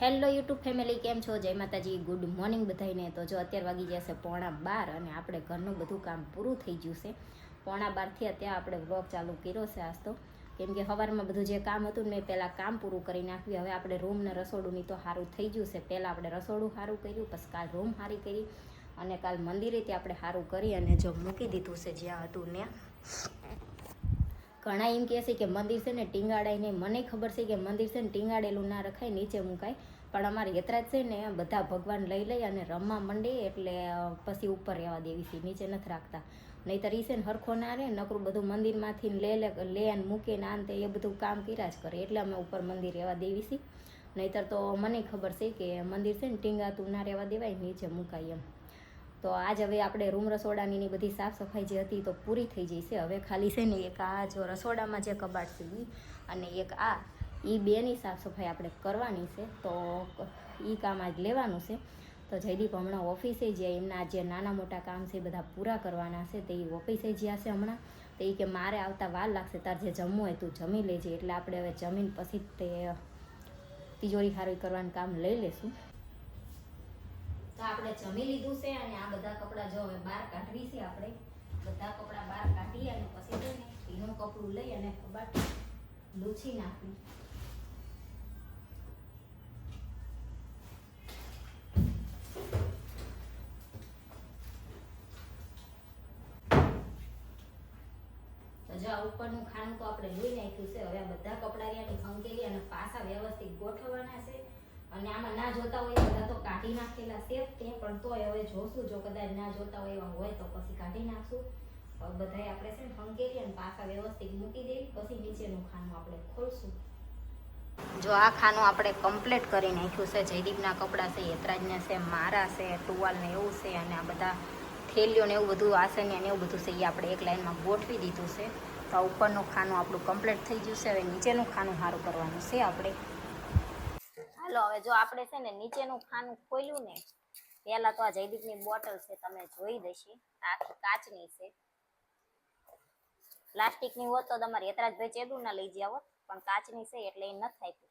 Hello YouTube family, કેમ છો? જય માતાજી, ગુડ મોર્નિંગ બધાને તો જો અત્યારે વાગી જશે પોણા બાર અને આપણે ઘરનું બધું કામ પૂરું થઈ ગયું છે. પોણા બારથી અત્યારે આપણે વ્લોગ ચાલુ કર્યો છે આજ તો. કેમ કે સવારમાં બધું જે કામ હતું ને મેં પહેલાં કામ પૂરું કરી નાખ્યું. હવે આપણે રૂમ ને રસોડુંની તો સારું થઈ ગયું છે. પહેલાં આપણે રસોડું સારું કર્યું, પછી કાલ રૂમ સારી કરી અને કાલ મંદિરે આપણે સારું કરી અને જો મૂકી દીધું છે જ્યાં હતું ત્યાં. ઘણા એમ કહે છે કે મંદિર છે ને ટીંગાડાય નહીં મને ખબર છે કે મંદિર છે ને ટીંગાડેલું ના રખાય, નીચે મુકાય. પણ અમારે યત્રાજ છે ને બધા ભગવાન લઈ લઈ અને રમવા માંડે એટલે પછી ઉપર રહેવા દેવી છે, નીચે નથી રાખતા. નહીંતર ઈ છે ને હરખો ના રહે નકરું બધું મંદિરમાંથી લે લે લે અને મૂકે ને આન તે એ બધું કામ કર્યા જ કરે. એટલે અમે ઉપર મંદિર રહેવા દેવી છીએ નહીતર તો મને ખબર છે કે મંદિર છે ને ટીંગાતું ના રહેવા દેવાય, નીચે મુકાય એમ. તો આજ હવે આપણે રૂમ રસોડાની ની બધી સાફ સફાઈ જે હતી તો પૂરી થઈ છે. હવે ખાલી છે ને એક આ જો રસોડામાં જે કબાટ છે એ અને એક આ. એ બેની સાફ સફાઈ આપણે કરવાની છે. તો એ કામ આજ લેવાનું છે. તો જયદીપ હમણાં ઓફિસે જ્યાં એમના જે નાના મોટા કામ છે બધા પૂરા કરવાના છે. તે ઓફિસે જ્યાં છે હમણાં. તો એ કે મારે આવતા વાર લાગશે, તાર જે જમવું હોય તું જમી લેજે. એટલે આપણે હવે જમીન પછી તે તિજોરી ખારી કરવાનું કામ લઈ લેશું. તો આપણે જમી લીધું છે અને આ બધા કપડાં જો હવે બહાર કાઢવી છે આપણે. બધા કપડાં બહાર કાઢી અને પછી છે ને ભીનું કપડું લઈ અને કબાટ લૂછી નાખવી જો ઉપરનું ખાનું તો આપણે લઈ નાખ્યું છે. હવે આ બધા કપડા રહ્યા ખંકેલી અને પાછા વ્યવસ્થિત ગોઠવવાના છે. અને આમાં ના જોતા હોય બધા તો કાઢી નાખેલા સેફ તે, પણ તોય હવે જોશું. જો કદાચ ના જોતા હોય એવા હોય તો પછી કાઢી નાખશું. બધાય આપણે છે ને ખંકેલી અને પાછા વ્યવસ્થિત મૂકી દઈ પછી નીચેનું ખાનું આપણે ખોલશું. જો આ ખાનું આપણે કમ્પ્લીટ કરી નાખ્યું છે, જયદીપના કપડાં છે, યતરાજના છે, મારા છે, ટુવાલ ને એવું છે, અને આ બધા થેલીઓ ને એવું બધું આસન ને એવું બધું છે, એ આપણે એક લાઈનમાં ગોઠવી દીધું છે. તો ઉપરનું ખાનું આપણું કમ્પ્લીટ થઈ ગયું છે. હવે નીચેનું ખાનું સારું કરવાનું છે આપણે. હાલો હવે જો આપણે છે ને નીચેનું ખાનું ખોલ્યું ને, પહેલા તો આ જયદીપની બોટલ છે તમે જોઈ દેશે આખી કાચની છે. પ્લાસ્ટિકની હોત તો તમારે યતરાજભાઈ ચેદું ના લઈ જાવ પણ કાચની છે એટલે એ નથી થાય.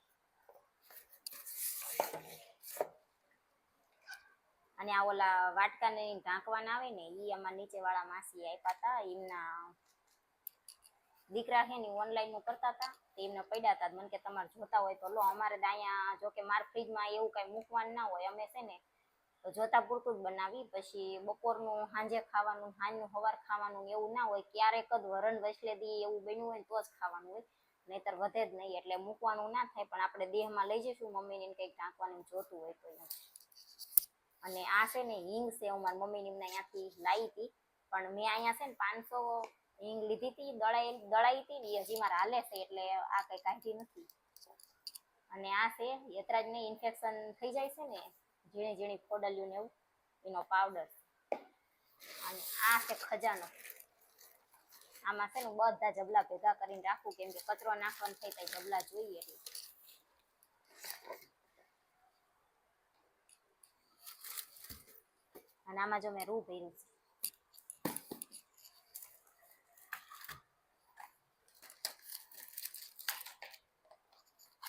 અને આ ઓલા વાટકાને ઢાંકવાના આવે ને એ આમાં નીચે વાળા માસી આપ્યા હતા, એમના દીકરા છે ને ઓનલાઈનનું કરતા હતા, તે એમને પડ્યા હતા. મને કે તમારે જોતા હોય તો લો, અમારે અહીંયા જો કે મારા ફ્રીજમાં એવું કઈ મૂકવાનું ના હોય, અમે છે ને જોતા પૂરતું જ બનાવી. પછી બપોરનું સાંજે ખાવાનું, સાંજનું સવાર ખાવાનું એવું ના હોય, ક્યારેક જ વરણ વસલે દી એવું બન્યું હોય તો જ ખાવાનું હોય. નહીતર વધે જ નહીં, એટલે મૂકવાનું ના થાય, પણ આપણે દેહમાં લઈ જઈશું મમ્મીને કંઈક ઢાંકવાનું જોતું હોય તો અને આ છે ને હિંગ છે હું મારી મમ્મીની અહીંયાથી લાવી હતી. પણ મેં અહીંયા છે ને પાંચસો હિંગ લીધી હતી, દળાઈ દળાઈ હતી ને એ હજી મારે હાલે છે એટલે આ કઈ કાઢી નથી. અને આ છે, યતરાજને ઇન્ફેક્શન થઈ જાય છે ને, ઝીણી ઝીણી ફોડલ્યું ને એવું, એનો પાવડર અને આ છે ખજાનો. આમાં છે ને બધા જબલા ભેગા કરીને રાખવું કેમ કે કચરો નાખવાનો થાય તો જબલા જોઈએ એટલે અને આમાં જો મેં રૂ ભર્યું છે.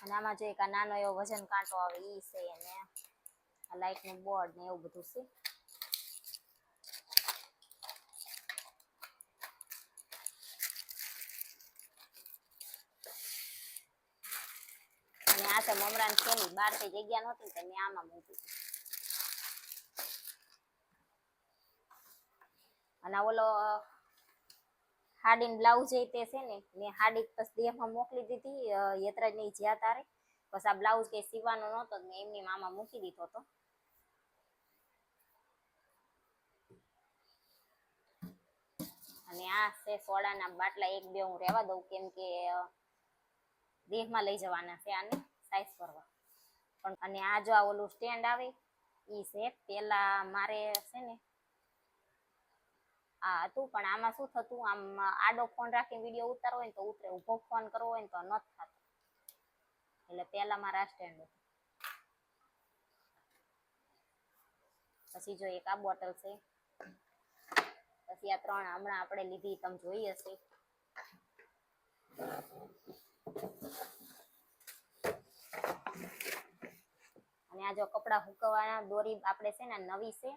અને આમાં જો એક નાનો એવો વજન કાંટો આવે એ છે અને આ લાઇટનું બોર્ડ ને એવું બધું છે. અને આ છે મમરાની થેલી બહારથી જગ્યા નહોતી તો મેં આમાં મૂકી અને ઓલો હાડીન બ્લાઉઝ એ તે છે ને, મેં હાડી બસ દેહમાં મોકલી દીધી યતરાજને જ્યાં તારે. બસ આ બ્લાઉઝ કઈ સીવાનો નહોતો મેં એમની મામા મૂકી દીધો હતો. અને આ છે સોડાના બાટલા, એક બે હું રહેવા દઉં, કેમ કે દેહમાં લઈ જવાના છે આને સાઈઝ કરવા. પણ અને આ જો આ ઓલું સ્ટેન્ડ આવે એ છે, પેલા મારે છે ને આ હતું, પણ આમાં શું થતું? આમ આડો ફોન રાખીને વીડિયો ઉતારો હોય ને તો ઉતરે. ઊભો ફોન કરવો હોય ને તો ન થતો. એટલે પેલા મારા સ્ટેન્ડ પછી જો એક આ બોટલ છે. પછી આ ત્રણ હમણાં આપણે લીધી. તમે જોઈ હશે. આ જો કપડાં હુકવાના દોરી આપણે છે ને નવી છે.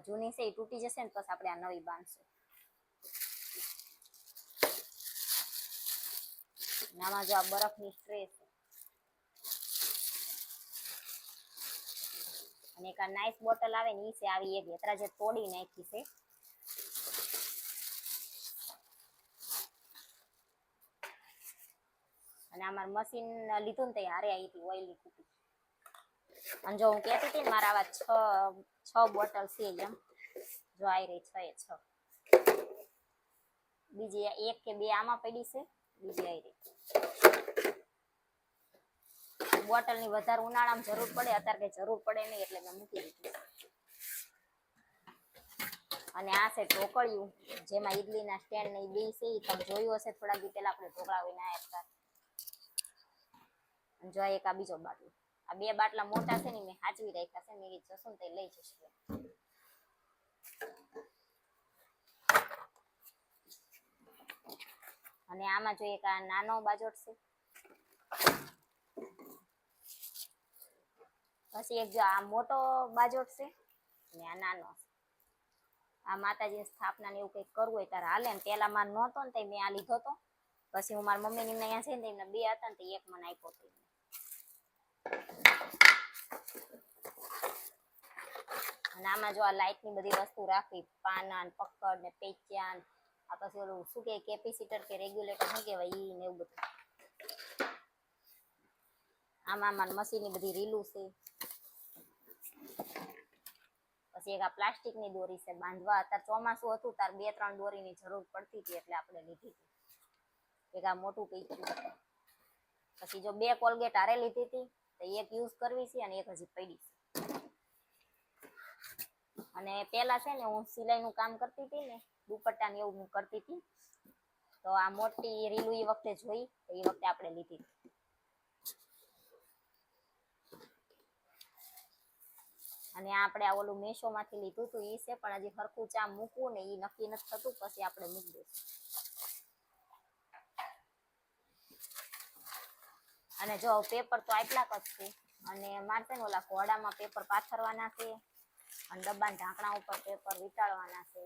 જૂની છે એ તૂટી જશે ને પછી આપણે આ નવી બાંધશું. નામાં જો આ બરફની ટ્રે છે. અને એક આ નાઇસ બોટલ આવે ને એ છે આવી એક હેતરા જે તોડી નાખી છે. અને અમાર મશીન લીધું ને તે હારે આવી હતી ઓઇલની કુપી અને જો હું કહેતી હતી ને, મારા આવા છ છ બોટલ છે એમ. જો આવી રહી છ એ છ. બીજી એક કે બે આમાં પડી છે, બીજી આવી રહી. બોટલની વધારે ઉનાળામાં જરૂર પડે, અત્યારે કઈ જરૂર પડે નહીં એટલે મેં મૂકી દીધી. અને આ છે ઢોકળિયું, જેમાં ઈડલીના સ્ટેન્ડ ને બે છે એ તમે જોયું હશે થોડા દી પહેલા, આપણે ઢોકળા વિના આવ્યા હતા જો એક આ બીજો બાટલો. આ બે બાટલા મોટા છે ને ઈ મેં હાચવી રાખ્યા છે, મેં કીધું જશું ને તે લઈ જશું. અને આમાં જો એક આ નાનો બાજોટ છે. પછી એક જો આ મોટો બાજોટ છે અને આ નાનો છે. આ માતાજીની સ્થાપના ને એવું કંઈક કરવું હોય ત્યારે હાલે ને પેલા માર નહોતો ને તે મેં આ લીધો તો. પછી હું મારા મમ્મી ને અહીંયા જઈને એમને બે હતા ને તે એક મને આપ્યો હતો અને આમાં જો આ લાઇટની બધી વસ્તુ રાખવી, પાના ને પકડ ને પેચ્યા ને આ પછી ઓલું શું કે, કેપેસિટર કે રેગ્યુલેટર, શું કહેવાય ઈ ને એવું બધું. આમાં આમાં મશીનની બધી રીલું છે. પછી એક આ પ્લાસ્ટિકની દોરી છે, બાંધવા. અત્યારે ચોમાસું હતું, તાર બે ત્રણ દોરીની જરૂર પડતી હતી એટલે આપણે લીધી હતી. એક આ મોટું પૈક્યું પછી જો બે કોલગેટ હારે લીધી હતી, તો એક યુઝ કરવી છે અને એક હજી પડી છે. અને પેલા છે ને હું સિલાઈનું કામ કરતી હતી ને દુપટ્ટા ને એવું હું કરતી હતી. તો આ મોટી રીલું એ વખતે જોઈ, તો એ વખતે આપણે લીધી. અને આપણે આ ઓલું મેશો માંથી લીધું હતું એ છે, પણ હજી હરખું ચા મૂકવું ને એ નક્કી નથી થતું, પછી આપણે મૂકી દઈશું. અને જો પેપર તો આટલા જ છે, અને મારે છે ને ઓલા ઘોડામાં પેપર પાથરવાના છે. અને ડબ્બાના ઢાંકણા ઉપર પેપર વીંટાળવાના છે.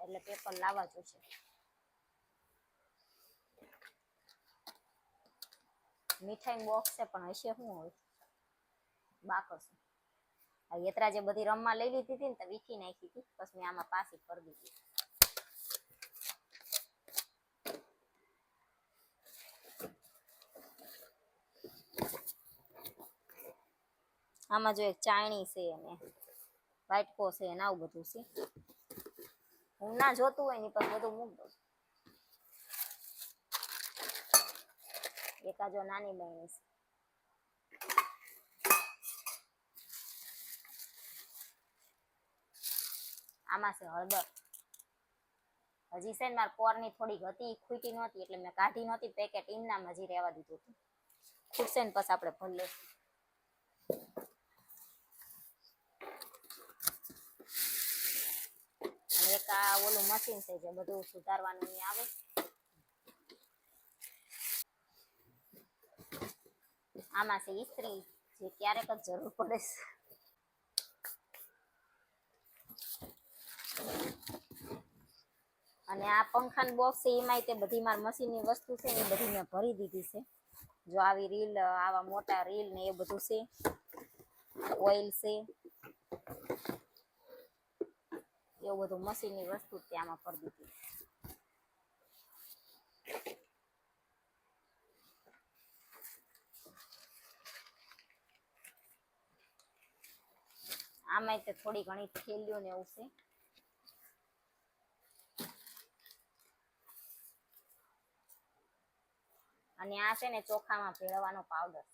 એટલે પેપર લાવવા જોશે. મીઠાઈ બોક્સ છે, પણ હશે શું હોય બાકસ. યેત્રા જે બધી રમવા લઈ લીધી હતી ને તો વીખી નાખી હતી. પછી મેં આમાં પાછી કરી દીધી. આમાં જો એક ચાયણી છે અને વાટકો છે ને આવું બધું છે. હું ના જોતું હોય ને પણ બધું મૂક દઉં એકાજો નાની બહેની છે. આમાં છે હળદર. હજી છે ને મારા પોરની થોડીક હતી, ખૂટી નહોતી એટલે મેં કાઢી નહોતી પેકેટ ઇમનામ હજી રહેવા દીધું હતું. ખૂટશે ને પછી આપણે ભરી લઈશું અને એક આ ઓલું મશીન છે જે બધું સુધારવાનું આવે. આમાં છે ઇસ્ત્રી જે ક્યારેક જ જરૂર પડે છે. અને આ પંખાનું બોક્સ છે, એમાંય તે બધી મારી મશીનની વસ્તુ છે એ બધી મેં ભરી દીધી છે. જો આવી રીલ, આવા મોટા રીલ ને એ બધું છે. ઓઇલ છે. એવું બધું મશીનની વસ્તુ જ તે દીધી આમાંય તે થોડી ઘણી થેલીઓ ને એવું છે. અને આ છે ને ચોખામાં ભેળવવાનો પાવડર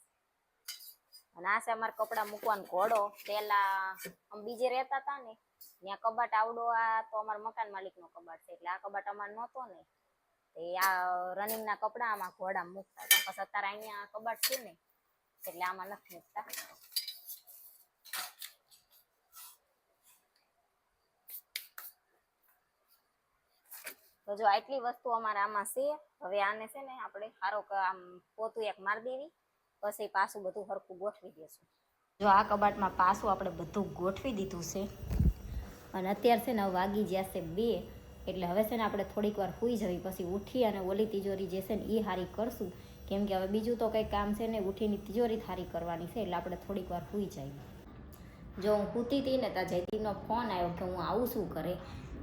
અને આ છે અમારે કપડાં મૂકવાનો ઘોડો. પેલા અમે બીજે રહેતા હતા ને, ત્યાં કબાટ આવડો, આ તો અમારા મકાન માલિકનો કબાટ છે, એટલે આ કબાટ અમારે નહોતો ને. એ આ રનિંગના કપડાં આમાં ઘોડા મૂકતા હતા. પછી અત્યારે અહીંયા કબાટ છે ને, એટલે આમાં નથી મૂકતા. તો જો આટલી વસ્તુ અમારે આમાં છે, હવે આને છે ને આપણે સારો આમ પોતું એક મારી દેવી. પછી પાછું બધું હરખું ગોઠવી દેશું. જો આ કબાટમાં પાછું આપણે બધું ગોઠવી દીધું છે. અને અત્યારે છે ને વાગી જ્યાં છે બે, એટલે હવે છે ને આપણે થોડીક વાર સૂઈ જવી, પછી ઉઠી અને ઓલી તિજોરી જે છે ને એ હારી કરશું. કેમ કે હવે બીજું તો કંઈ કામ છે ને, ઉઠીની તિજોરી થારી કરવાની છે, એટલે આપણે થોડીક વાર સૂઈ જઈએ. જો હું સૂતી હતી ને ત્યાં જયદીપનો ફોન આવ્યો કે હું આવું શું કરે?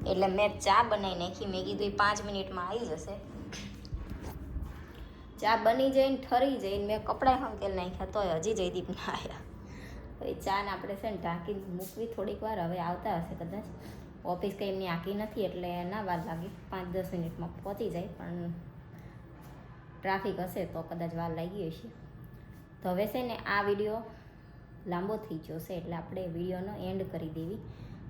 એટલે મેં ચા બનાવી નાખી. મેં કીધું એ પાંચ મિનિટમાં આવી જશે. ચા બની જઈને ઠરી જઈને મેં કપડાં હંકેલ નાખ્યા તોય હજી જયદીપ ના આવ્યા હવે ચાને આપણે છે ને ઢાંકી મૂકવી થોડીક વાર, હવે આવતા હશે કદાચ. ઓફિસ કંઈ એમની આખી નથી એટલે ના વાર લાગી. પાંચ દસ મિનિટમાં પહોંચી જાય, પણ ટ્રાફિક હશે તો કદાચ વાર લાગી હશે. તો હવે છે ને આ વીડિયો લાંબો થઈ ગયો છે, એટલે આપણે વિડીયોનો એન્ડ કરી દેવી.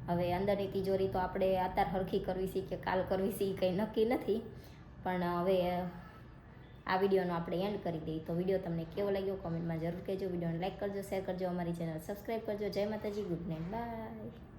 હવે અંદરની તિજોરી તો આપણે અત્યારે હરખી કરવી છે કે કાલ કરવી છે એ કંઈ નક્કી નથી. પણ હવે આ વિડીયોનો આપણે એન્ડ કરી દઈએ. તો વીડિયો તમને કેવો લાગ્યો કોમેન્ટમાં જરૂર કહેજો. વિડીયોને લાઈક કરજો શેર કરજો, અમારી ચેનલ સબસ્ક્રાઈબ કરજો. જય માતાજી ગુડ નાઇટ બાય